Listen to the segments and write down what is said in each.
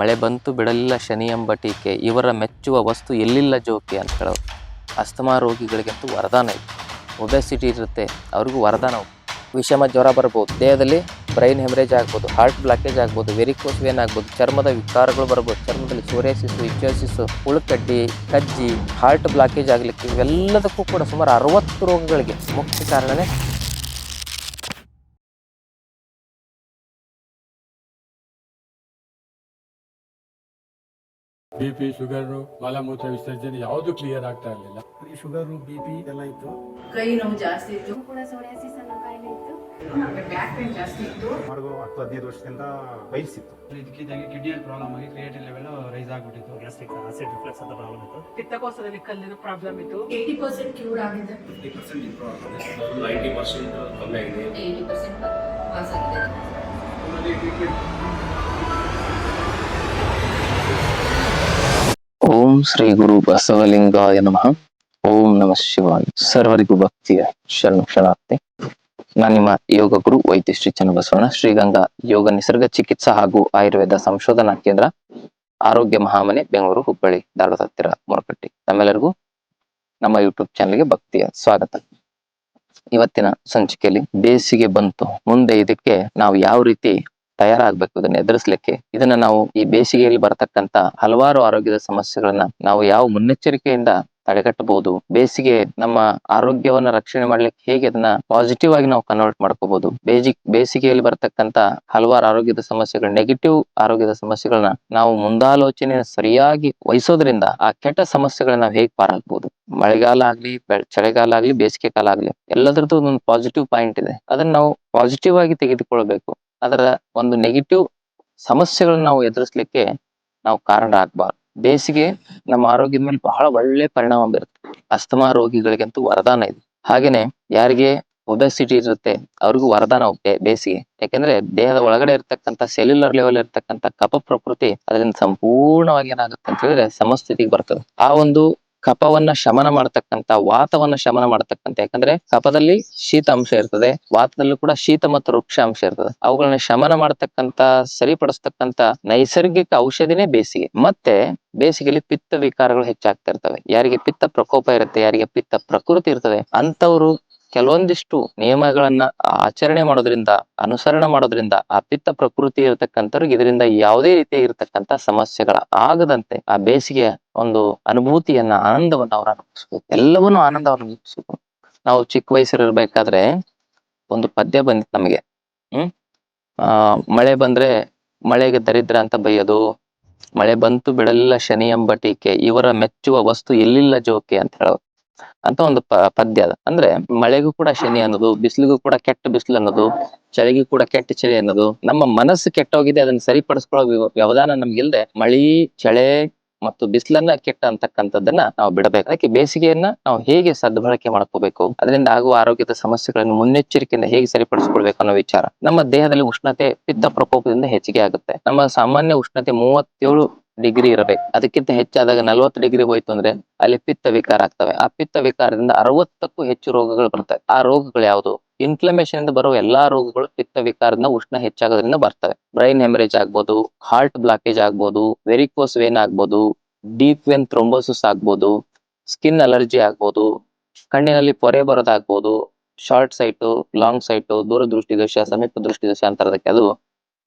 ಮಳೆ ಬಂತು ಬಿಡಲಿಲ್ಲ ಶನಿ ಎಂಬ ಟೀಕೆ. ಇವರ ಮೆಚ್ಚುವ ವಸ್ತು ಎಲ್ಲಿಲ್ಲ ಜೋಕೆ ಅಂತ ಹೇಳೋದು ಅಸ್ತಮಾ ರೋಗಿಗಳಿಗಂತೂ ವರದಾನ ಇದೆ. ಒಬೆಸಿಟಿ ಇರುತ್ತೆ, ಅವ್ರಿಗೂ ವರದಾನ ವಿಷಮ ಜ್ವರ ಬರ್ಬೋದು, ದೇಹದಲ್ಲಿ ಬ್ರೈನ್ ಹೆಮರೇಜ್ ಆಗ್ಬೋದು, ಹಾರ್ಟ್ ಬ್ಲಾಕೇಜ್ ಆಗ್ಬೋದು, ವೆರಿಕೋಸ್ ವೇನ್ ಆಗ್ಬೋದು, ಚರ್ಮದ ವಿಕಾರಗಳು ಬರ್ಬೋದು, ಚರ್ಮದಲ್ಲಿ ಸೋರಿಯಾಸಿಸ್ ಇಚ್ಯೋಸಿಸ್ ಉಳುಕಡ್ಡಿ, ಕಜ್ಜಿ, ಹಾರ್ಟ್ ಬ್ಲಾಕೇಜ್ ಆಗಲಿಕ್ಕೆ ಇವೆಲ್ಲದಕ್ಕೂ ಕೂಡ ಸುಮಾರು ಅರವತ್ತು ರೋಗಗಳಿಗೆ ಮುಖ್ಯ ಕಾರಣನೇ ಬಿ ಪಿ ಶುಗರು ಮಲಮೂತ್ರ ವಿಸರ್ಜನೆ ಯಾವುದು ಕ್ಲಿಯರ್ ಆಗ್ತಾ ಇರಲಿಲ್ಲ. ಶುಗರ್ ಶುಗರು ಬಿ ಪಿ ಎಲ್ಲ ಇತ್ತು. ಕೈ ನೋವು ಜಾಸ್ತಿ ಇತ್ತು. ಕೂಡ ಸೋರಿಯಾಸಿಸ್ ಅನ್ನೋ ಕಾಯಿಲೆ ಇತ್ತು. ಬ್ಯಾಕ್ ಪೇನ್ ಜಾಸ್ತಿ ಇತ್ತು. ಮಾಡಿದ್ರು ಹತ್ತು ಹದಿನೈದು ವರ್ಷದಿಂದ ಬಯಸಿತ್ತು ಇದಕ್ಕಿದ್ದಂಗೆ ಕಿಡ್ನಿಯಲ್ಲಿ ಪ್ರಾಬ್ಲಮ್ ಆಗಿ ಕ್ರಿಯೇಟಿವ್ ಲೆವೆಲ್ ರೈಸ್ ಆಗ್ಬಿಟ್ಟಿತ್ತು. ಗ್ಯಾಸ್ಟ್ರಿಕ್ ಆಸಿಡ್ ರಿಫ್ಲೆಕ್ಸ್ ಅಂತ ಪ್ರಾಬ್ಲಮ್ ಇತ್ತು. ಪಿತ್ತಕೋಶದಲ್ಲಿ ಕಲ್ಲಿನ ಪ್ರಾಬ್ಲಮ್ ಇತ್ತು. ಏಯ್ಟಿ ಪರ್ಸೆಂಟ್ ಕ್ಯೂರ್ ಆಗಿದೆ. ನೈಂಟಿ ಪರ್ಸೆಂಟ್ ಕಮ್ಮಿ ಆಗಿದೆ. ಏಯ್ಟಿ ಪರ್ಸೆಂಟ್ ಪಾಸ್ ಆಗಿದೆ. ಶ್ರೀ ಗುರು ಬಸವಲಿಂಗಾಯ ನಮಃ. ಓಂ ನಮಃ ಶಿವಾಯ. ಸರ್ವರಿಗೂ ಭಕ್ತಿಯ ಶರಣ ಶರಣಾರ್ಥಿ ನಾನು ನಿಮ್ಮ ಯೋಗ ಗುರು ವೈದ್ಯ ಶ್ರೀ ಚನ್ನಬಸವಣ್ಣ. ಶ್ರೀಗಂಗಾ ಯೋಗ ನಿಸರ್ಗ ಚಿಕಿತ್ಸಾ ಹಾಗೂ ಆಯುರ್ವೇದ ಸಂಶೋಧನಾ ಕೇಂದ್ರ ಆರೋಗ್ಯ ಮಹಾಮನೆ, ಬೆಂಗಳೂರು, ಹುಬ್ಬಳ್ಳಿ, ಧಾರವಾಡ ಹತ್ತಿರ ಮೊರಕಟ್ಟಿ ನಮ್ಮೆಲ್ಲರಿಗೂ ನಮ್ಮ ಯೂಟ್ಯೂಬ್ ಚಾನಲ್ಗೆ ಭಕ್ತಿಯ ಸ್ವಾಗತ. ಇವತ್ತಿನ ಸಂಚಿಕೆಯಲ್ಲಿ ಬೇಸಿಗೆ ಬಂತು. ಮುಂದೆ ಇದಕ್ಕೆ ನಾವು ಯಾವ ರೀತಿ ತಯಾರಾಗಬೇಕು ಅದನ್ನ ಎದುರಿಸಲಿಕ್ಕೆ. ಇದನ್ನ ನಾವು ಈ ಬೇಸಿಗೆಯಲ್ಲಿ ಬರತಕ್ಕಂತ ಹಲವಾರು ಆರೋಗ್ಯದ ಸಮಸ್ಯೆಗಳನ್ನ ನಾವು ಯಾವ ಮುನ್ನೆಚ್ಚರಿಕೆಯಿಂದ ತಡೆಗಟ್ಟಬಹುದು, ಬೇಸಿಗೆ ನಮ್ಮ ಆರೋಗ್ಯವನ್ನ ರಕ್ಷಣೆ ಮಾಡ್ಲಿಕ್ಕೆ ಹೇಗೆ ಅದನ್ನ ಪಾಸಿಟಿವ್ ಆಗಿ ನಾವು ಕನ್ವರ್ಟ್ ಮಾಡ್ಕೋಬಹುದು, ಬೇಜಿ, ಬೇಸಿಗೆಯಲ್ಲಿ ಬರತಕ್ಕಂತ ಹಲವಾರು ಆರೋಗ್ಯದ ಸಮಸ್ಯೆಗಳು ನೆಗೆಟಿವ್ ಆರೋಗ್ಯದ ಸಮಸ್ಯೆಗಳನ್ನ ನಾವು ಮುಂದಾಲೋಚನೆ ಸರಿಯಾಗಿ ವಹಿಸೋದ್ರಿಂದ ಆ ಕೆಟ್ಟ ಸಮಸ್ಯೆಗಳನ್ನ ನಾವು ಹೇಗೆ ಪಾರಾಗಬಹುದು ಮಳೆಗಾಲ ಆಗ್ಲಿ ಚಳಿಗಾಲ ಆಗ್ಲಿ, ಬೇಸಿಗೆ ಕಾಲ ಆಗ್ಲಿ, ಎಲ್ಲದರದ್ದು ಒಂದು ಪಾಸಿಟಿವ್ ಪಾಯಿಂಟ್ ಇದೆ. ಅದನ್ನ ನಾವು ಪಾಸಿಟಿವ್ ಆಗಿ ತೆಗೆದುಕೊಳ್ಬೇಕು ಅದರ ಒಂದು ನೆಗೆಟಿವ್ ಸಮಸ್ಯೆಗಳನ್ನ ನಾವು ಎದುರಿಸ್ಲಿಕ್ಕೆ ನಾವು ಕಾರಣ ಆಗ್ಬಾರ್ದು. ಬೇಸಿಗೆ ನಮ್ಮ ಆರೋಗ್ಯದ ಮೇಲೆ ಬಹಳ ಒಳ್ಳೆ ಪರಿಣಾಮ ಬೀರುತ್ತೆ. ಅಸ್ತಮಾ ರೋಗಿಗಳಿಗಂತೂ ವರದಾನ ಇದೆ. ಹಾಗೇನೆ ಯಾರಿಗೆ ಒಬೆಸಿಟಿ ಇರುತ್ತೆ, ಅವ್ರಿಗೂ ವರದಾನ ಬೇಸಿಗೆ. ಯಾಕಂದ್ರೆ ದೇಹದ ಒಳಗಡೆ ಇರ್ತಕ್ಕಂಥ ಸೆಲ್ಯುಲರ್ ಲೆವೆಲ್ ಇರ್ತಕ್ಕಂಥ ಕಫ ಪ್ರಕೃತಿ ಅದರಿಂದ ಸಂಪೂರ್ಣವಾಗಿ ಏನಾಗುತ್ತೆ ಅಂತ ಹೇಳಿದ್ರೆ ಸಮಸ್ಥಿತಿಗೆ ಬರ್ತದೆ. ಆ ಒಂದು ಕಫವನ್ನ ಶಮನ ಮಾಡತಕ್ಕಂತ ವಾತವನ್ನ ಶಮನ ಮಾಡತಕ್ಕಂತ ಯಾಕಂದ್ರೆ ಕಪದಲ್ಲಿ ಶೀತ ಅಂಶ ಇರ್ತದೆ, ವಾತದಲ್ಲೂ ಕೂಡ ಶೀತ ಮತ್ತು ವೃಕ್ಷ ಅಂಶ ಇರ್ತದೆ. ಅವುಗಳನ್ನ ಶಮನ ಮಾಡತಕ್ಕಂತ ಸರಿಪಡಿಸ್ತಕ್ಕಂತ ನೈಸರ್ಗಿಕ ಔಷಧಿನೇ ಬೇಸಿಗೆ. ಮತ್ತೆ ಬೇಸಿಗೆಯಲ್ಲಿ ಪಿತ್ತ ವಿಕಾರಗಳು ಹೆಚ್ಚಾಗ್ತಾ ಇರ್ತವೆ. ಯಾರಿಗೆ ಪಿತ್ತ ಪ್ರಕೋಪ ಇರುತ್ತೆ, ಯಾರಿಗೆ ಪಿತ್ತ ಪ್ರಕೃತಿ ಇರ್ತದೆ ಅಂತವರು ಕೆಲವೊಂದಿಷ್ಟು ನಿಯಮಗಳನ್ನ ಆಚರಣೆ ಮಾಡೋದ್ರಿಂದ, ಅನುಸರಣೆ ಮಾಡೋದ್ರಿಂದ ಆ ಪಿತ್ತ ಪ್ರಕೃತಿ ಇರತಕ್ಕಂಥವ್ರಿಗೆ ಇದರಿಂದ ಯಾವುದೇ ರೀತಿಯ ಇರತಕ್ಕಂತ ಸಮಸ್ಯೆಗಳ ಆಗದಂತೆ ಆ ಬೇಸಿಗೆಯ ಒಂದು ಅನುಭೂತಿಯನ್ನ, ಆನಂದವನ್ನ ಅವ್ರು ಅನುಭವಿಸ್ಬೇಕು. ಎಲ್ಲವನ್ನೂ ಆನಂದ ಅನುಭವಿಸ್ಬೇಕು. ನಾವು ಚಿಕ್ಕ ವಯಸ್ಸಿರಬೇಕಾದ್ರೆ ಒಂದು ಪದ್ಯ ಬಂದಿತ್ತು ನಮಗೆ. ಹ್ಮ್? ಆ, ಮಳೆ ಬಂದ್ರೆ ಮಳೆಗೆ ದರಿದ್ರ ಅಂತ ಬೈಯೋದು ಮಳೆ ಬಂತು ಬಿಡಲಿಲ್ಲ ಶನಿ ಎಂಬ ಟೀಕೆ, ಇವರ ಮೆಚ್ಚುವ ವಸ್ತು ಎಲ್ಲಿಲ್ಲ ಜೋಕೆ ಅಂತ ಹೇಳೋದು. ಅಂತ ಒಂದು ಪ, ಪದ್ಯ ಅದ. ಅಂದ್ರೆ ಮಳೆಗೂ ಕೂಡ ಶನಿ ಅನ್ನೋದು, ಬಿಸಿಲಿಗೂ ಕೂಡ ಕೆಟ್ಟ ಬಿಸಿಲು ಅನ್ನೋದು, ಚಳಿಗೂ ಕೂಡ ಕೆಟ್ಟ ಚಳಿ ಅನ್ನೋದು, ನಮ್ಮ ಮನಸ್ಸು ಕೆಟ್ಟೋಗಿದೆ, ಅದನ್ನ ಸರಿಪಡಿಸ್ಕೊಳ್ಳೋ ವ್ಯವಧಾನ ನಮ್ಗಿಲ್ದೆ, ಮಳಿ, ಚಳೆ ಮತ್ತು ಬಿಸಿಲನ್ನ ಕೆಟ್ಟ ಅಂತಕ್ಕಂಥದ್ದನ್ನ ನಾವು ಬಿಡಬೇಕು. ಅದಕ್ಕೆ ಬೇಸಿಗೆಯನ್ನ ನಾವು ಹೇಗೆ ಸದ್ಬಳಕೆ ಮಾಡ್ಕೋಬೇಕು? ಅದರಿಂದ ಆಗುವ ಆರೋಗ್ಯದ ಸಮಸ್ಯೆಗಳನ್ನು ಮುನ್ನೆಚ್ಚರಿಕೆಯಿಂದ ಹೇಗೆ ಸರಿಪಡಿಸಿಕೊಳ್ಬೇಕು ಅನ್ನೋ ವಿಚಾರ. ನಮ್ಮ ದೇಹದಲ್ಲಿ ಉಷ್ಣತೆ ಪಿತ್ತ ಪ್ರಕೋಪದಿಂದ ಹೆಚ್ಚಿಗೆ ಆಗುತ್ತೆ. ನಮ್ಮ ಸಾಮಾನ್ಯ ಉಷ್ಣತೆ ಮೂವತ್ತೇಳು ಡಿಗ್ರಿ ಇರಬೇಕು. ಅದಕ್ಕಿಂತ ಹೆಚ್ಚಾದಾಗ ನಲವತ್ತು ಡಿಗ್ರಿ ಹೋಯ್ತು ಅಂದ್ರೆ ಅಲ್ಲಿ ಪಿತ್ತ ವಿಕಾರ ಆಗ್ತವೆ. ಆ ಪಿತ್ತ ವಿಕಾರದಿಂದ ಅರವತ್ತಕ್ಕೂ ಹೆಚ್ಚು ರೋಗಗಳು ಬರ್ತವೆ. ಆ ರೋಗಗಳು ಯಾವುದು? ಇನ್ಫ್ಲಮೇಷನ್ ಇಂದ ಬರುವ ಎಲ್ಲಾ ರೋಗಗಳು ಪಿತ್ತ ವಿಕಾರದಿಂದ ಉಷ್ಣ ಹೆಚ್ಚಾಗೋದ್ರಿಂದ ಬರ್ತವೆ. ಬ್ರೈನ್ ಹೆಮರೇಜ್ ಆಗ್ಬೋದು ಹಾರ್ಟ್ ಬ್ಲಾಕೇಜ್ ಆಗ್ಬೋದು ವೆರಿಕೋಸ್ ವೇನ್ ಆಗ್ಬೋದು ಡೀಪ್ ವೆನ್ ಥ್ರೊಂಬೋಸಿಸ್ ಆಗ್ಬೋದು ಸ್ಕಿನ್ ಅಲರ್ಜಿ ಆಗ್ಬೋದು, ಕಣ್ಣಿನಲ್ಲಿ ಪೊರೆ ಬರೋದಾಗ್ಬೋದು ಶಾರ್ಟ್ ಸೈಟು ಲಾಂಗ್ ಸೈಟು ದೂರದೃಷ್ಟಿ ದೋಷ ಸಮೀಪ ದೃಷ್ಟಿ ದೋಷ ಅಂತಾರದಕ್ಕೆ ಅದು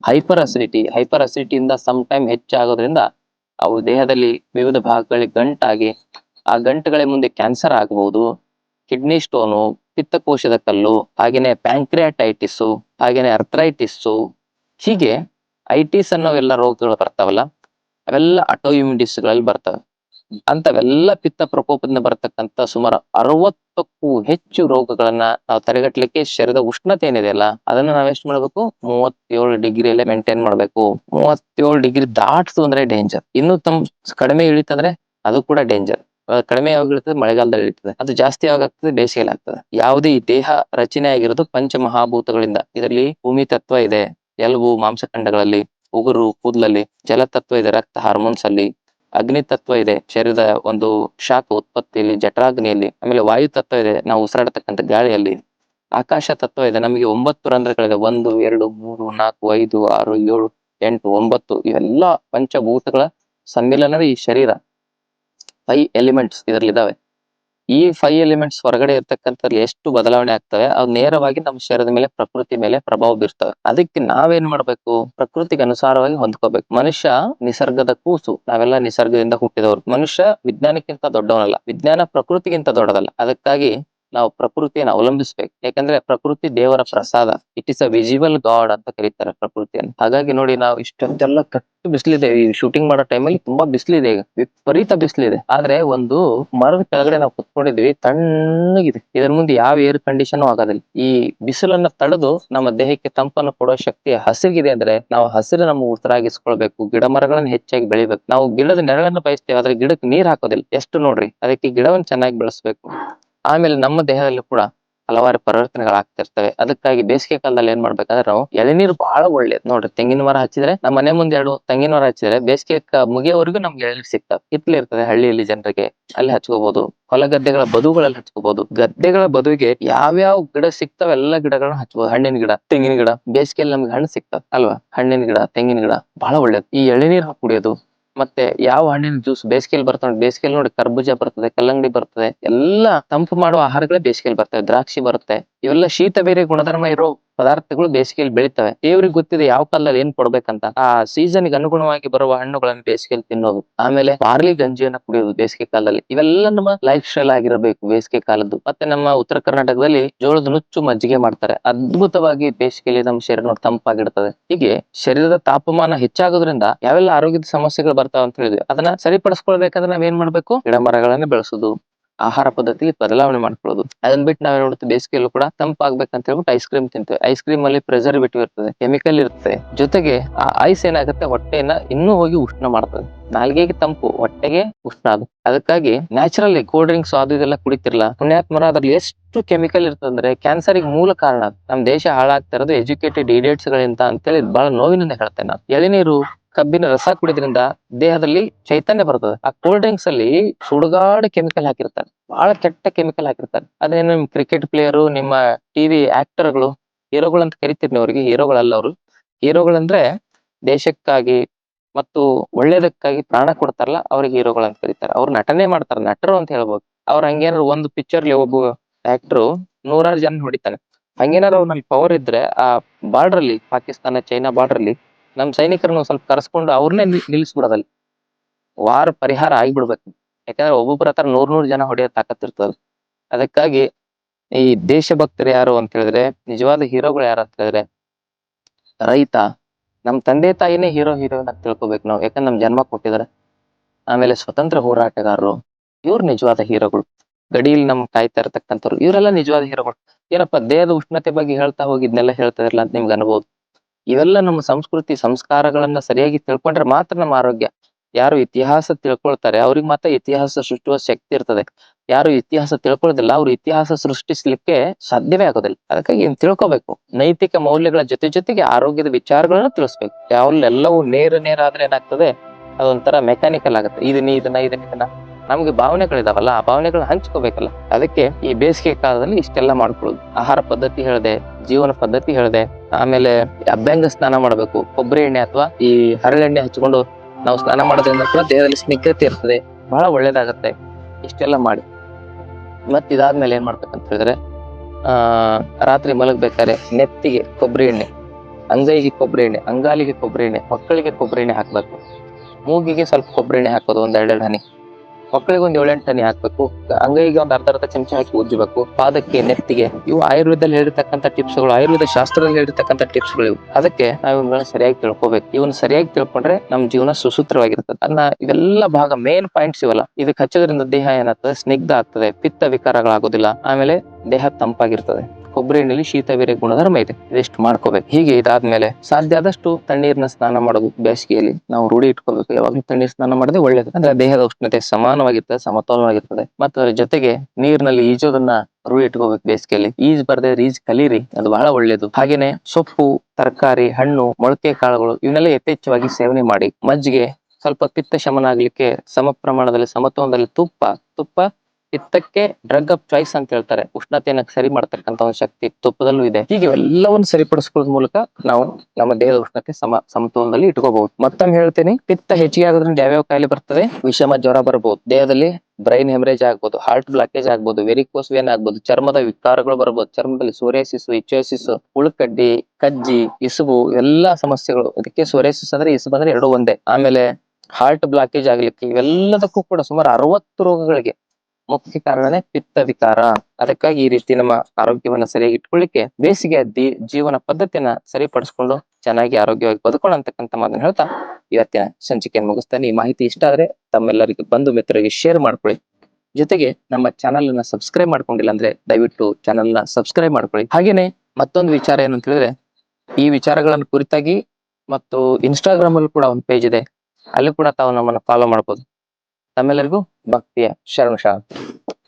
ಹೈಪರ್ ಅಸಿಡಿಟಿ ಹೈಪರ್ ಅಸಿಡಿಟಿಯಿಂದ ಸಮ್ ಟೈಮ್ ಹೆಚ್ಚಾಗೋದ್ರಿಂದ ಅವು ದೇಹದಲ್ಲಿ ವಿವಿಧ ಭಾಗಗಳಿಗೆ ಗಂಟಾಗಿ, ಆ ಗಂಟುಗಳ ಮುಂದೆ ಕ್ಯಾನ್ಸರ್ ಆಗಬಹುದು, ಕಿಡ್ನಿ ಸ್ಟೋನು, ಪಿತ್ತಕೋಶದ ಕಲ್ಲು, ಹಾಗೇನೆ ಪ್ಯಾಂಕ್ರಿಯಾಟೈಟಿಸ್ಸು ಹಾಗೇನೆ ಅರ್ಥರೈಟಿಸ್ಸು ಹೀಗೆ ಐಟಿಸ್ ಅನ್ನೋ ಎಲ್ಲ ರೋಗಗಳು ಬರ್ತಾವಲ್ಲ, ಅವೆಲ್ಲ ಗಳಲ್ಲಿ ಬರ್ತವೆ. ಅಂತವೆಲ್ಲ ಪಿತ್ತ ಪ್ರಕೋಪದಿಂದ ಬರತಕ್ಕಂತ ಸುಮಾರು ಅರವತ್ತಕ್ಕೂ ಹೆಚ್ಚು ರೋಗಗಳನ್ನ ನಾವು ತಡೆಗಟ್ಟಲಿಕ್ಕೆ ಶರೀರದ ಉಷ್ಣತೆ ಏನಿದೆಯಲ್ಲ ಅದನ್ನ ನಾವ್ ಮಾಡಬೇಕು ಮಾಡ್ಬೇಕು? ಮೂವತ್ತೇಳು ಡಿಗ್ರಿಯಲ್ಲೇ ಮೇಂಟೈನ್ ಮಾಡ್ಬೇಕು. ಮೂವತ್ತೇಳು ಡಿಗ್ರಿ ದಾಟ್ತು ಅಂದ್ರೆ ಡೇಂಜರ್ ಇನ್ನು ತಮ್ ಕಡಿಮೆ ಇಳಿತಂದ್ರೆ ಅದು ಕೂಡ ಡೇಂಜರ್ ಕಡಿಮೆ ಯಾವಾಗ ಇರ್ತದೆ ಮಳೆಗಾಲದಲ್ಲಿ ಇರ್ತದೆ ಅದು ಜಾಸ್ತಿ ಯಾವಾಗ ಆಗ್ತದೆ ಬೇಸಿಗೆಯಲ್ಲಿ ಆಗ್ತದೆ. ಯಾವುದೇ ಈ ದೇಹ ರಚನೆ ಆಗಿರೋದು ಪಂಚಮಹಾಭೂತಗಳಿಂದ. ಇದರಲ್ಲಿ ಭೂಮಿ ತತ್ವ ಇದೆ. ಎಲುಬು, ಮಾಂಸಖಂಡಗಳಲ್ಲಿ, ಉಗುರು, ಕೂದಲಲ್ಲಿ, ಜಲತತ್ವ ಇದೆ, ರಕ್ತ ಹಾರ್ಮೋನ್ಸ್ ಅಲ್ಲಿ. ಅಗ್ನಿ ತತ್ವ ಇದೆ. ಶರೀರದ ಒಂದು ಶಾಖ ಉತ್ಪತ್ತಿಯಲ್ಲಿ, ಜಠರಾಗ್ನಿಯಲ್ಲಿ, ಆಮೇಲೆ ವಾಯು ತತ್ವ ಇದೆ. ನಾವು ಉಸಿರಾಡತಕ್ಕಂಥ ಗಾಳಿಯಲ್ಲಿ. ಆಕಾಶ ತತ್ವ ಇದೆ. ನಮಗೆ ಒಂಬತ್ತು ರಂಧ್ರಗಳಿದೆ ಒಂದು, ಎರಡು, ಮೂರು, ನಾಲ್ಕು, ಐದು, ಆರು, ಏಳು, ಎಂಟು, ಒಂಬತ್ತು ಇವೆಲ್ಲ ಪಂಚಭೂತಗಳ ಸಮ್ಮಿಲನವೇ ಈ ಶರೀರ. ಫೈವ್ ಎಲಿಮೆಂಟ್ಸ್ ಇದರಲ್ಲಿ ಇದಾವೆ ಈ ಫೈವ್ ಎಲಿಮೆಂಟ್ಸ್ ಹೊರಗಡೆ ಇರ್ತಕ್ಕಂಥ ಎಷ್ಟು ಬದಲಾವಣೆ ಆಗ್ತವೆ, ಅವು ನೇರವಾಗಿ ನಮ್ಮ ಶರೀರದ ಮೇಲೆ, ಪ್ರಕೃತಿ ಮೇಲೆ ಪ್ರಭಾವ ಬೀರ್ತವೆ. ಅದಕ್ಕೆ ನಾವೇನ್ ಮಾಡ್ಬೇಕು? ಪ್ರಕೃತಿಗೆ ಅನುಸಾರವಾಗಿ ಹೊಂದ್ಕೋಬೇಕು. ಮನುಷ್ಯ ನಿಸರ್ಗದ ಕೂಸು. ನಾವೆಲ್ಲ ನಿಸರ್ಗದಿಂದ ಹುಟ್ಟಿದವರು. ಮನುಷ್ಯ ವಿಜ್ಞಾನಕ್ಕಿಂತ ದೊಡ್ಡವನಲ್ಲ. ವಿಜ್ಞಾನ ಪ್ರಕೃತಿಗಿಂತ ದೊಡ್ಡದಲ್ಲ. ಅದಕ್ಕಾಗಿ ನಾವು ಪ್ರಕೃತಿಯನ್ನು ಅವಲಂಬಿಸ್ಬೇಕು. ಯಾಕಂದ್ರೆ ಪ್ರಕೃತಿ ದೇವರ ಪ್ರಸಾದ. It is a visible god ಅಂತ ಕರೀತಾರೆ ಪ್ರಕೃತಿಯನ್ನು. ಹಾಗಾಗಿ ನೋಡಿ ನಾವು ಇಷ್ಟೊಂದೆಲ್ಲ ಕಟ್ಟು ಬಿಸಿಲಿದೆ. ಈ ಶೂಟಿಂಗ್ ಮಾಡೋ ಟೈಮಲ್ಲಿ ತುಂಬಾ ಬಿಸಿಲಿದೆ ಈಗ. ವಿಪರೀತ ಬಿಸಿಲಿದೆ. ಆದ್ರೆ ಒಂದು ಮರದ ಕೆಳಗಡೆ ನಾವು ಕುತ್ಕೊಂಡಿದ್ವಿ ತಣ್ಣಗಿದೆ. ಇದರ ಮುಂದೆ ಯಾವ ಏರ್ ಕಂಡೀಷನ್ ಆಗೋದಿಲ್ಲ. ಈ ಬಿಸಿಲನ್ನ ತಡೆದು ನಮ್ಮ ದೇಹಕ್ಕೆ ತಂಪನ್ನು ಕೊಡೋ ಶಕ್ತಿ ಹಸಿರಿಗಿದೆ ಅಂದ್ರೆ ನಾವು ಹಸಿರು ನಮ್ಮ ಉಸಿರಾಗಿಸ್ಕೊಳ್ಬೇಕು ಗಿಡ ಮರಗಳನ್ನ ಹೆಚ್ಚಾಗಿ ಬೆಳಿಬೇಕು. ನಾವು ಗಿಡದ ನೆರಳನ್ನು ಬಯಸ್ತೇವೆ. ಆದ್ರೆ ಗಿಡಕ್ಕೆ ನೀರ್ ಹಾಕೋದಿಲ್ಲ. ಎಷ್ಟು ನೋಡ್ರಿ? ಅದಕ್ಕೆ ಗಿಡವನ್ನು ಚೆನ್ನಾಗಿ ಬೆಳೆಸ್ಬೇಕು. ಆಮೇಲೆ ನಮ್ಮ ದೇಹದಲ್ಲಿ ಕೂಡ ಹಲವಾರು ಪರಿವರ್ತನೆಗಳಾಗ್ತಿರ್ತವೆ. ಅದಕ್ಕಾಗಿ ಬೇಸಿಗೆ ಕಾಲದಲ್ಲಿ ಏನ್ ಮಾಡ್ಬೇಕಂದ್ರೆ ನಾವು ಎಳೆನೀರು ಬಹಳ ಒಳ್ಳೇದು. ನೋಡ್ರಿ, ತೆಂಗಿನ ಮರ ಹಚ್ಚಿದ್ರೆ ನಮ್ಮ ಮನೆ ಮುಂದೆ ಎರಡು ತೆಂಗಿನ ಮರ ಹಚ್ಚಿದ್ರೆ ಬೇಸಿಗೆ ಮುಗಿಯವರೆಗೂ ನಮ್ಗೆ ಎಳನೀರು ಸಿಗ್ತಾವೆ. ಹಿತ್ಲು ಇರ್ತದೆ ಹಳ್ಳಿಯಲ್ಲಿ ಜನರಿಗೆ. ಅಲ್ಲಿ ಹಚ್ಕೋಬಹುದು ಹೊಲ ಗದ್ದೆಗಳ ಬದುಗಳಲ್ಲಿ ಹಚ್ಕೋಬಹುದು ಗದ್ದೆಗಳ ಬದುವಿಗೆ ಯಾವ್ಯಾವ ಗಿಡ ಸಿಗ್ತಾವೆ ಎಲ್ಲ ಗಿಡಗಳನ್ನ ಹಚ್ಬೋದು. ಹಣ್ಣಿನ ಗಿಡ, ತೆಂಗಿನ ಗಿಡ, ಬೇಸಿಗೆಯಲ್ಲಿ ನಮ್ಗೆ ಹಣ್ಣು ಸಿಗ್ತಾವ ಅಲ್ವಾ? ಹಣ್ಣಿನ ಗಿಡ, ತೆಂಗಿನ ಗಿಡ ಬಹಳ ಒಳ್ಳೇದು. ಈ ಎಳೆನೀರು ಕುಡಿಯೋದು ಮತ್ತೆ ಯಾವ ಹಣ್ಣಿನ ಜ್ಯೂಸ್ ಬೇಸಿಗೆಲಿ ಬರ್ತದೆ ಬೇಸಿಗೆಲಿ ನೋಡಿ ಕರ್ಬೂಜ ಬರ್ತದೆ, ಕಲ್ಲಂಗಡಿ ಬರ್ತದೆ, ಎಲ್ಲ ತಂಪು ಮಾಡುವ ಆಹಾರಗಳೇ ಬೇಸಿಗೆಲಿ ಬರ್ತವೆ, ದ್ರಾಕ್ಷಿ ಬರುತ್ತೆ, ಇವೆಲ್ಲ ಶೀತ ಬೇರೆ ಗುಣಧರ್ಮ ಇರೋ ಪದಾರ್ಥಗಳು ಬೇಸಿಗೆಯಲ್ಲಿ ಬೆಳಿತವೆ. ದೇವ್ರಿಗೆ ಗೊತ್ತಿದೆ ಯಾವ ಕಾಲದಲ್ಲಿ ಏನ್ ಕೊಡ್ಬೇಕಂತ. ಆ ಸೀಸನ್ಗೆ ಅನುಗುಣವಾಗಿ ಬರುವ ಹಣ್ಣುಗಳನ್ನು ಬೇಸಿಗೆಯಲ್ಲಿ ತಿನ್ನೋದು. ಆಮೇಲೆ ಬಾರ್ಲಿ ಗಂಜಿಯನ್ನ ಕುಡಿಯೋದು ಬೇಸಿಗೆ ಕಾಲದಲ್ಲಿ. ಇವೆಲ್ಲ ನಮ್ಮ ಲೈಫ್ ಸ್ಟೈಲ್ ಆಗಿರಬೇಕು ಬೇಸಿಗೆ ಕಾಲದ್ದು. ಮತ್ತೆ ನಮ್ಮ ಉತ್ತರ ಕರ್ನಾಟಕದಲ್ಲಿ ಜೋಳದ ನುಚ್ಚು ಮಜ್ಜಿಗೆ ಮಾಡ್ತಾರೆ. ಅದ್ಭುತವಾಗಿ ಬೇಸಿಗೆಯಲ್ಲಿ ನಮ್ಮ ಶರೀರ ತಂಪಾಗಿರ್ತದೆ ಹೀಗೆ ಶರೀರದ ತಾಪಮಾನ ಹೆಚ್ಚಾಗೋದ್ರಿಂದ ಯಾವೆಲ್ಲ ಆರೋಗ್ಯದ ಸಮಸ್ಯೆಗಳು ಬರ್ತಾವ ಅಂತ ಹೇಳಿದ್ವಿ. ಅದನ್ನ ಸರಿಪಡಿಸ್ಕೊಳ್ಬೇಕಂದ್ರೆ ನಾವ್ ಏನ್ ಮಾಡ್ಬೇಕು? ಗಿಡ ಮರಗಳನ್ನ ಬೆಳೆಸೋದು. ಆಹಾರ ಪದ್ಧತಿ ಬದಲಾವಣೆ ಮಾಡ್ಕೊಳ್ಳೋದು. ಅದನ್ನ ಬಿಟ್ಟು ನಾವೇನ್ ಮಾಡ್ತೀವಿ? ಬೇಸಿಗೆಯಲ್ಲೂ ಕೂಡ ತಂಪಾಗ್ಬೇಕಂತ ಹೇಳ್ಬಿಟ್ಟು ಐಸ್ ಕ್ರೀಮ್ ತಿಂತೀವಿ. ಐಸ್ ಕ್ರೀಮ್ ಅಲ್ಲಿ ಪ್ರೆಸರ್ವೇಟಿವ್ ಇರ್ತದೆ ಕೆಮಿಕಲ್ ಇರ್ತದೆ ಜೊತೆಗೆ ಆ ಐಸ್ ಏನಾಗುತ್ತೆ? ಹೊಟ್ಟೆಯನ್ನ ಇನ್ನೂ ಹೋಗಿ ಉಷ್ಣ ಮಾಡ್ತದೆ. ನಾಲ್ಗೆಗೆ ತಂಪು, ಹೊಟ್ಟೆಗೆ ಉಷ್ಣ ಅದು. ಅದಕ್ಕಾಗಿ ನ್ಯಾಚುರಲಿ ಕೋಲ್ಡ್ ಡ್ರಿಂಕ್ಸ್ ಅದು ಇದೆಲ್ಲ ಕುಡಿತಿರಲ್ಲ, ಪುಣ್ಯಾತ್ಮರ ಅದ್ರಲ್ಲಿ ಎಷ್ಟು ಕೆಮಿಕಲ್ ಇರ್ತದಂದ್ರೆ ಕ್ಯಾನ್ಸರ್ಗೆ ಮೂಲ ಕಾರಣ. ನಮ್ ದೇಶ ಹಾಳಾಗ್ತಾ ಇರೋದು ಎಜುಕೇಟೆಡ್ ಇಡಿಯಟ್ಸ್ ಗಳಿಂದ ಅಂತೇಳಿ ಬಹಳ ನೋವಿನಿಂದ ಹೇಳ್ತೇನೆ ನಾನು. ಎಳೆನೀರು ಕಬ್ಬಿನ ರಸ ಕುಡಿದ್ರಿಂದ ದೇಹದಲ್ಲಿ ಚೈತನ್ಯ ಬರ್ತದೆ. ಆ ಕೋಲ್ಡ್ ಡ್ರಿಂಕ್ಸ್ ಅಲ್ಲಿ ಸುಡುಗಾಡು ಕೆಮಿಕಲ್ ಹಾಕಿರ್ತಾರೆ ಬಹಳ ಕೆಟ್ಟ ಕೆಮಿಕಲ್ ಹಾಕಿರ್ತಾರೆ ಅದೇ ನಿಮ್ ಕ್ರಿಕೆಟ್ ಪ್ಲೇಯರು ನಿಮ್ಮ ಟಿವಿ ಆಕ್ಟರ್ಗಳು ಹೀರೋಗಳು ಅಂತ ಕರಿತೀರಿ ನೀವು ಅವ್ರಿಗೆ. ಹೀರೋಗಳಲ್ಲ ಅವರು. ಹೀರೋಗಳಂದ್ರೆ ದೇಶಕ್ಕಾಗಿ ಮತ್ತು ಒಳ್ಳೇದಕ್ಕಾಗಿ ಪ್ರಾಣ ಕೊಡ್ತಾರಲ್ಲ ಅವ್ರಿಗೆ ಹೀರೋಗಳು ಅಂತ ಕರೀತಾರೆ. ಅವ್ರು ನಟನೆ ಮಾಡ್ತಾರೆ. ನಟರು ಅಂತ ಹೇಳ್ಬೋದು. ಅವ್ರ ಹಂಗೇನಾದ್ರು ಒಂದು ಪಿಕ್ಚರ್ಲಿ ಒಬ್ಬ ಆಕ್ಟ್ರು ನೂರಾರು ಜನ ಹೊಡಿತಾನೆ ಹಂಗೇನಾದ್ರು ಅವ್ರಲ್ಲಿ ಪವರ್ ಇದ್ರೆ ಆ ಬಾರ್ಡರ್ ಅಲ್ಲಿ, ಪಾಕಿಸ್ತಾನ, ಚೈನಾ ಬಾರ್ಡರ್ ಅಲ್ಲಿ ನಮ್ ಸೈನಿಕರನ್ನು ಸ್ವಲ್ಪ ಕರೆಸ್ಕೊಂಡು ಅವ್ರನ್ನೇ ನಿಲ್ಲಿಸ್ಬಿಡೋದಲ್ಲಿ. ವಾರ ಪರಿಹಾರ ಆಗಿಬಿಡ್ಬೇಕು. ಯಾಕಂದ್ರೆ ಒಬ್ಬೊಬ್ಬರ ಹತ್ರ ನೂರ್ ನೂರ್ ಜನ ಹೊಡೆಯೋ ತಾಕತ್ ಇರ್ತದ ಅದಕ್ಕಾಗಿ ಈ ದೇಶಭಕ್ತರು ಯಾರು ಅಂತ ಹೇಳಿದ್ರೆ, ನಿಜವಾದ ಹೀರೋಗಳು ಯಾರು ಅಂತ ಹೇಳಿದ್ರೆ, ರೈತ. ನಮ್ ತಂದೆ ತಾಯಿನೇ ಹೀರೋ, ಹೀರೋಯಿನ್ ಅಂತ ತಿಳ್ಕೊಬೇಕು ನಾವು. ಯಾಕಂದ್ರೆ ನಮ್ ಜನ್ಮ ಕೊಟ್ಟಿದ್ದಾರೆ. ಆಮೇಲೆ ಸ್ವತಂತ್ರ ಹೋರಾಟಗಾರರು. ಇವ್ರು ನಿಜವಾದ ಹೀರೋಗಳು. ಗಡಿಯಲ್ಲಿ ನಮ್ ಕಾಯ್ತಾ ಇರತಕ್ಕಂಥವ್ರು. ಇವರೆಲ್ಲ ನಿಜವಾದ ಹೀರೋಗಳು. ಏನಪ್ಪ, ದೇಹದ ಉಷ್ಣತೆ ಬಗ್ಗೆ ಹೇಳ್ತಾ ಹೋಗಿದ್ನೆಲ್ಲ ಹೇಳ್ತಾ ಇರಲ್ಲ ಅಂತ ನಿಮ್ಗೆ ಅನ್ಬೋದು? ಇವೆಲ್ಲ ನಮ್ಮ ಸಂಸ್ಕೃತಿ ಸಂಸ್ಕಾರಗಳನ್ನ ಸರಿಯಾಗಿ ತಿಳ್ಕೊಂಡ್ರೆ ಮಾತ್ರ ನಮ್ಮ ಆರೋಗ್ಯ. ಯಾರು ಇತಿಹಾಸ ತಿಳ್ಕೊಳ್ತಾರೆ, ಅವ್ರಿಗೆ ಮಾತ್ರ ಇತಿಹಾಸ ಸೃಷ್ಟಿಸುವ ಶಕ್ತಿ ಇರ್ತದೆ. ಯಾರು ಇತಿಹಾಸ ತಿಳ್ಕೊಳ್ಳೋದಿಲ್ಲ ಅವ್ರು ಇತಿಹಾಸ ಸೃಷ್ಟಿಸ್ಲಿಕ್ಕೆ ಸಾಧ್ಯವೇ ಆಗೋದಿಲ್ಲ. ಅದಕ್ಕಾಗಿ ಏನ್ ತಿಳ್ಕೊಬೇಕು. ನೈತಿಕ ಮೌಲ್ಯಗಳ ಜೊತೆ ಜೊತೆಗೆ ಆರೋಗ್ಯದ ವಿಚಾರಗಳನ್ನ ತಿಳಿಸ್ಬೇಕು. ಯಾವಲ್ಲೆಲ್ಲವೂ ನೇರ ನೇರ ಆದ್ರೆ ಏನಾಗ್ತದೆ? ಅದೊಂಥರ ಮೆಕ್ಯಾನಿಕಲ್ ಆಗುತ್ತೆ. ಇದನ್ನ ಇದನ್ನ ಇದನ್ನ ಇದನ್ನ. ನಮ್ಗೆ ಭಾವನೆಗಳಿದಾವಲ್ಲ, ಆ ಭಾವನೆಗಳನ್ನ ಹಂಚ್ಕೋಬೇಕಲ್ಲ. ಅದಕ್ಕೆ ಈ ಬೇಸಿಗೆ ಕಾಲದಲ್ಲಿ ಇಷ್ಟೆಲ್ಲ ಮಾಡ್ಕೊಳ್ಳೋದು. ಆಹಾರ ಪದ್ಧತಿ ಹೇಳಿದೆ, ಜೀವನ ಪದ್ಧತಿ ಹೇಳಿದೆ ಆಮೇಲೆ ಅಭ್ಯಂಗ ಸ್ನಾನ ಮಾಡಬೇಕು. ಕೊಬ್ಬರಿ ಎಣ್ಣೆ ಅಥವಾ ಈ ಹರಳೆಣ್ಣೆ ಹಚ್ಕೊಂಡು ನಾವು ಸ್ನಾನ ಮಾಡೋದ್ರಿಂದ ಕೂಡ ದೇಹದಲ್ಲಿ ಸ್ನಿಗ್ಧತೆ ಇರ್ತದೆ. ಬಹಳ ಒಳ್ಳೇದಾಗತ್ತೆ. ಇಷ್ಟೆಲ್ಲ ಮಾಡಿ. ಮತ್ ಇದಾದ್ಮೇಲೆ ಏನ್ ಮಾಡ್ಬೇಕಂತ ಹೇಳಿದ್ರೆ, ಆ, ರಾತ್ರಿ ಮಲಗ್ಬೇಕಾದ್ರೆ ನೆತ್ತಿಗೆ ಕೊಬ್ಬರಿ ಎಣ್ಣೆ ಅಂಗೈಗೆ ಕೊಬ್ಬರಿ ಎಣ್ಣೆ, ಅಂಗಾಲಿಗೆ ಕೊಬ್ಬರಿ ಎಣ್ಣೆ, ಮಕ್ಕಳಿಗೆ ಕೊಬ್ಬರಿ ಎಣ್ಣೆ ಹಾಕ್ಬೇಕು. ಮೂಗಿಗೆ ಸ್ವಲ್ಪ ಕೊಬ್ಬರಿ ಎಣ್ಣೆ ಹಾಕೋದು ಒಂದ್ ಎರಡೆರಡು ಹನಿ. ಮಕ್ಕಳಿಗೆ ಒಂದು ಏಳೆಂಟು ಹನಿ ಹಾಕ್ಬೇಕು ಅಂಗೈಗೆ ಒಂದು ಅರ್ಧ ಅರ್ಧ ಚಮಚ ಹಾಕಿ ಉಜ್ಜಬೇಕು. ಪಾದಕ್ಕೆ, ನೆತ್ತಿಗೆ. ಇವು ಆಯುರ್ವೇದದಲ್ಲಿ ಹೇಳಿರ್ತಕ್ಕಂಥ ಟಿಪ್ಸ್ಗಳು, ಆಯುರ್ವೇದ ಶಾಸ್ತ್ರದಲ್ಲಿ ಹೇಳಿರ್ತಕ್ಕಂಥ ಟಿಪ್ಸ್ಗಳು ಇವು. ಅದಕ್ಕೆ ನಾವು ಇವುಗಳನ್ನ ಸರಿಯಾಗಿ ತಿಳ್ಕೊಬೇಕು. ಇವನ್ನ ಸರಿಯಾಗಿ ತಿಳ್ಕೊಂಡ್ರೆ ನಮ್ಮ ಜೀವನ ಸುಸೂತ್ರವಾಗಿರ್ತದೆ. ಅದನ್ನ ಇವೆಲ್ಲ ಭಾಗ ಮೇನ್ ಪಾಯಿಂಟ್ಸ್ ಇವಲ್ಲ. ಇದಕ್ಕೆ ಹಚ್ಚೋದ್ರಿಂದ ದೇಹ ಏನಾಗ್ತದೆ? ಸ್ನಿಗ್ಧ ಆಗ್ತದೆ. ಪಿತ್ತ ವಿಕಾರಗಳಾಗೋದಿಲ್ಲ. ಆಮೇಲೆ ದೇಹ ತಂಪಾಗಿರ್ತದೆ. ಕೊಬ್ಬರಿ ಎಣ್ಣೆಲಿ ಶೀತ ಬೇರೆ ಗುಣಧರ್ಮ ಇದೆ. ಇದಿಷ್ಟು ಮಾಡ್ಕೋಬೇಕು? ಹೀಗೆ ಇದಾದ್ಮೇಲೆ ಸಾಧ್ಯ ಆದಷ್ಟು ತಣ್ಣೀರ್ನ ಸ್ನಾನ ಮಾಡೋದು ಬೇಸಿಗೆಯಲ್ಲಿ ನಾವು ರೂಢಿ ಇಟ್ಕೋಬೇಕು. ಯಾವಾಗಲೂ ತಣ್ಣೀರ್ ಸ್ನಾನ ಮಾಡದೆ ಒಳ್ಳೇದು. ಅಂದ್ರೆ ದೇಹದ ಉಷ್ಣತೆ ಸಮಾನವಾಗಿರ್ತದೆ, ಸಮತೋಲನವಾಗಿರ್ತದೆ. ಮತ್ತು ಅದ್ರ ಜೊತೆಗೆ ನೀರಿನಲ್ಲಿ ಈಜೋದನ್ನ ರೂಢಿ ಇಟ್ಕೋಬೇಕು ಬೇಸಿಗೆಯಲ್ಲಿ. ಈಜ್ ಬರ್ದೆ ಈಜ್ ಕಲೀರಿ, ಅದು ಬಹಳ ಒಳ್ಳೇದು. ಹಾಗೇನೆ ಸೊಪ್ಪು, ತರಕಾರಿ, ಹಣ್ಣು, ಮೊಳಕೆ ಕಾಳುಗಳು, ಇವನ್ನೆಲ್ಲ ಯಥೇಚ್ಛವಾಗಿ ಸೇವನೆ ಮಾಡಿ. ಮಜ್ಜಿಗೆ ಸ್ವಲ್ಪ ಪಿತ್ತ ಶಮನ ಆಗ್ಲಿಕ್ಕೆ ಸಮ ಪ್ರಮಾಣದಲ್ಲಿ, ಸಮತೋಲನದಲ್ಲಿ ತುಪ್ಪ ತುಪ್ಪ ಪಿತ್ತಕ್ಕೆ ಡ್ರಗ್ ಆಫ್ ಚಾಯ್ಸ್ ಅಂತ ಹೇಳ್ತಾರೆ. ಉಷ್ಣತೆಯನ್ನ ಸರಿ ಮಾಡ್ತಕ್ಕಂತ ಒಂದು ಶಕ್ತಿ ತುಪ್ಪದಲ್ಲೂ ಇದೆ. ಹೀಗೆ ಎಲ್ಲವನ್ನು ಸರಿಪಡಿಸ್ಕೊಳ್ಳೋದ್ ಮೂಲಕ ನಾವು ನಮ್ಮ ದೇಹದ ಉಷ್ಣತೆ ಸಮ, ಸಮತೋಲನದಲ್ಲಿ ಇಟ್ಕೋಬಹುದು. ಮತ್ತೊಮ್ಮೆ ಹೇಳ್ತೀನಿ, ಪಿತ್ತ ಹೆಚ್ಚಿಗೆ ಆಗೋದ್ರಿಂದ ಯಾವ್ಯಾವ ಕಾಯಿಲೆ ಬರ್ತದೆ? ವಿಷಮ ಜ್ವರ ಬರಬಹುದು ದೇಹದಲ್ಲಿ ಬ್ರೈನ್ ಹೆಮರೇಜ್ ಆಗ್ಬೋದು ಹಾರ್ಟ್ ಬ್ಲಾಕೇಜ್ ಆಗ್ಬೋದು ವೆರಿಕೋಸ್ ವೇನ್ ಆಗ್ಬೋದು, ಚರ್ಮದ ವಿಕಾರಗಳು ಬರಬಹುದು ಚರ್ಮದಲ್ಲಿ ಸೋರಿಯಾಸಿಸ್ ಇಚೋಸಿಸ್ ಉಳುಕಡ್ಡಿ, ಕಜ್ಜಿ, ಇಸುಬು, ಎಲ್ಲಾ ಸಮಸ್ಯೆಗಳು. ಅದಕ್ಕೆ ಸೋರಿಯಾಸಿಸ್ ಅಂದ್ರೆ ಇಸುಬು ಅಂದ್ರೆ ಎರಡು ಒಂದೇ. ಆಮೇಲೆ ಹಾರ್ಟ್ ಬ್ಲಾಕೇಜ್ ಆಗ್ಲಿಕ್ಕೆ ಇವೆಲ್ಲದಕ್ಕೂ ಕೂಡ ಸುಮಾರು ಅರವತ್ತು ರೋಗಗಳಿಗೆ ಮುಖ್ಯ ಕಾರಣನೇ ಪಿತ್ತ ವಿಕಾರ ಅದಕ್ಕಾಗಿ ಈ ರೀತಿ ನಮ್ಮ ಆರೋಗ್ಯವನ್ನ ಸರಿಯಾಗಿ ಇಟ್ಕೊಳ್ಳಿಕ್ಕೆ ಬೇಸಿಗೆ ಅದ್ದಿ ಜೀವನ ಪದ್ಧತಿಯನ್ನ ಸರಿಪಡಿಸ್ಕೊಂಡು ಚೆನ್ನಾಗಿ ಆರೋಗ್ಯವಾಗಿ ಬದುಕೋಣ ಅಂತಕ್ಕಂಥ ಮಾತನ್ನ ಹೇಳ್ತಾ ಇವತ್ತಿನ ಸಂಚಿಕೆಯನ್ನು ಮುಗಿಸ್ತಾನೆ. ಈ ಮಾಹಿತಿ ಇಷ್ಟ ಆದ್ರೆ ತಮ್ಮೆಲ್ಲರಿಗೂ ಬಂಧು ಮಿತ್ರರಿಗೆ ಶೇರ್ ಮಾಡ್ಕೊಳ್ಳಿ. ಜೊತೆಗೆ ನಮ್ಮ ಚಾನಲ್ ಅನ್ನ ಸಬ್ಸ್ಕ್ರೈಬ್ ಮಾಡ್ಕೊಂಡಿಲ್ಲ ಅಂದ್ರೆ ದಯವಿಟ್ಟು ಚಾನಲ್ನ ಸಬ್ಸ್ಕ್ರೈಬ್ ಮಾಡ್ಕೊಳ್ಳಿ. ಹಾಗೇನೆ ಮತ್ತೊಂದು ವಿಚಾರ ಏನಂತ ಹೇಳಿದ್ರೆ, ಈ ವಿಚಾರಗಳನ್ನು ಕುರಿತಾಗಿ ಮತ್ತು ಇನ್ಸ್ಟಾಗ್ರಾಮ್ ಅಲ್ಲಿ ಕೂಡ ಒಂದು ಪೇಜ್ ಇದೆ. ಅಲ್ಲಿ ಕೂಡ ತಾವು ನಮ್ಮನ್ನ ಫಾಲೋ ಮಾಡ್ಬೋದು. ತಮ್ಮೆಲ್ಲರಿಗೂ ಭಕ್ತಿಯ ಶರಣ ಶರಣಾರ್ಥಿ